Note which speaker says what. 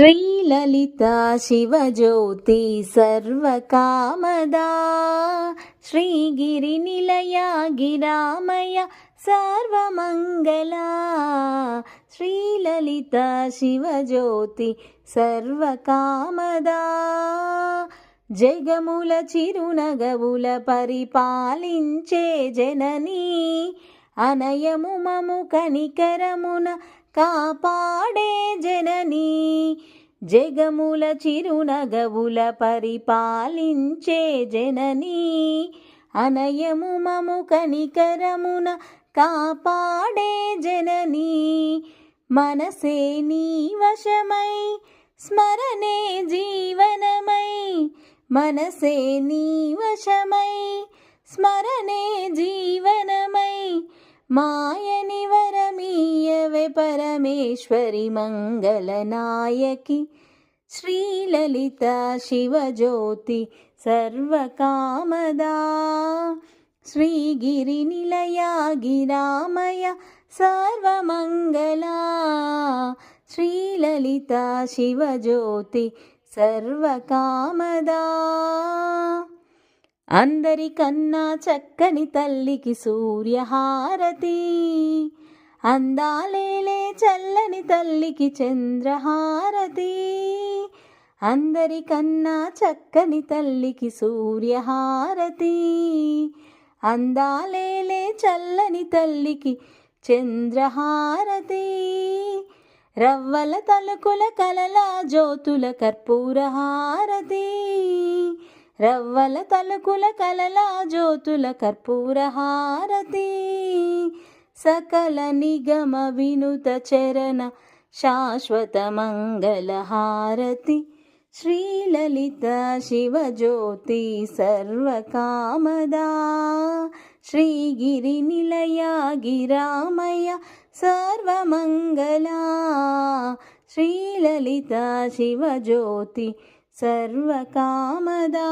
Speaker 1: శ్రీలలిత శివజ్యోతి సర్వకామదా. శ్రీగిరి నిలయ గిరామయ సర్వమంగళా. శ్రీలలిత శివజ్యోతి సర్వకామదా. జగముల చిరునగవుల పరిపాలించే జననీ. అనయము మము కనికరమున కాపాడే జననీ. జగముల చిరునగవుల పరిపాలించే జననీ. అనయము మము కనికరమున కాపాడే జననీ. మనసే నీ వశమై స్మరణే జీవనమై. మనసే నీ వశమై స్మరణే జీ मायनि वरमीयवे परमेश्वरि मङ्गलनायकि श्रीललिता शिवज्योति सर्वकामदा। श्रीगिरिनिलया गिरामया सर्वमङ्गला। श्रीललिता शिवज्योति सर्वकामदा। అందరికన్నా చక్కని తల్లికి సూర్యహారతి. అందాలేలే చల్లని తల్లికి చంద్రహారతి. అందరికన్నా చక్కని తల్లికి సూర్యహారతి. అందాలేలే చల్లని తల్లికి చంద్రహారతి. రవ్వల తలుకుల కలల జ్యోతుల కర్పూరహారతి. రవ్వల తలకుల కలల జ్యోతుల కర్పూర హారతి. సకల నిగమ వినుత చరణ శాశ్వత మంగళ మంగళహారతి శ్రీలలిత శివజ్యోతి సర్వకామదా శ్రీగిరి నిలయ గిరామయ సర్వమంగళా శ్రీలలిత శివజ్యోతి సర్వకామదా